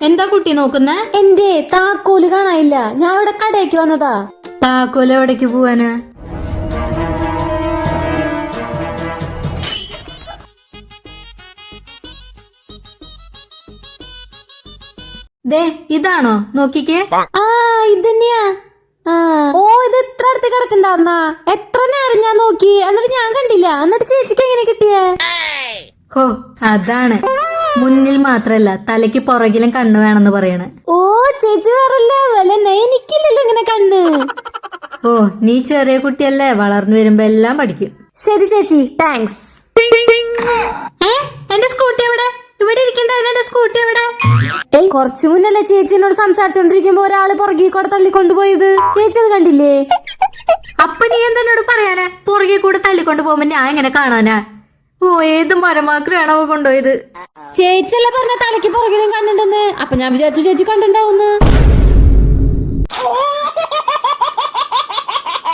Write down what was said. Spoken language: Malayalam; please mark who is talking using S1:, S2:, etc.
S1: എന്താ കുട്ടി നോക്കുന്നേ?
S2: എന്റെ താക്കോൽ കാണാനില്ല. ഞാൻ ഇവിടെ കടയ്ക്ക് വന്നതാ.
S1: താക്കോൽ എവിടേക്ക് പോവാന്? ദേ ഇതാണോ? നോക്കിക്കേ.
S2: ആ ഇതന്നെയാ. ആ ഓ ഇത് എത്ര അടുത്ത് കിടക്കണ്ടാർന്ന എത്ര നേരം ഞാൻ നോക്കി. എന്നിട്ട് ഞാൻ കണ്ടില്ല. എന്നിട്ട് ചേച്ചിക്ക് എങ്ങനെ കിട്ടിയേ?
S1: ഹോ അതാണ്. മുന്നിൽ മാത്രല്ല തലയ്ക്ക് പുറകിലും കണ്ണു വേണമെന്ന് പറയണ.
S2: ഓ ചേച്ചി എനിക്കില്ലല്ലോ ഇങ്ങനെ കണ്ണ്.
S1: ഓ നീ ചെറിയ കുട്ടിയല്ലേ? വളർന്നു വരുമ്പോ എല്ലാം പഠിക്കും.
S2: ശരി ചേച്ചി. താങ്ക്സ്
S1: എന്റെ സ്കൂട്ടി എവിടെ? ഇവിടെ ഇരിക്കണ്ടായിരുന്നു എന്റെ സ്കൂട്ടി എവിടെ?
S2: ഏയ് കുറച്ചു മുന്നല്ലേ ചേച്ചിനോട് സംസാരിച്ചോണ്ടിരിക്കുമ്പോ ഒരാൾ പുറകെ കൂടെ തള്ളിക്കൊണ്ടുപോയത്? ചേച്ചി അത് കണ്ടില്ലേ?
S1: അപ്പൊ നീ എന്തെന്നോട് പറയാനാ? പുറകെ കൂടെ തള്ളിക്കൊണ്ടു പോകുമ്പോ ഞാൻ എങ്ങനെ കാണാനാ? ഓ ഏത് മരമാക്രാണോ കൊണ്ടുപോയത്?
S2: ചേച്ചിയല്ലേ പറഞ്ഞ തലയ്ക്ക് പുറകിലും കണ്ടിട്ടുണ്ട് അപ്പൊ ഞാൻ വിചാരിച്ചു ചേച്ചി കണ്ടിണ്ടാവുന്ന്.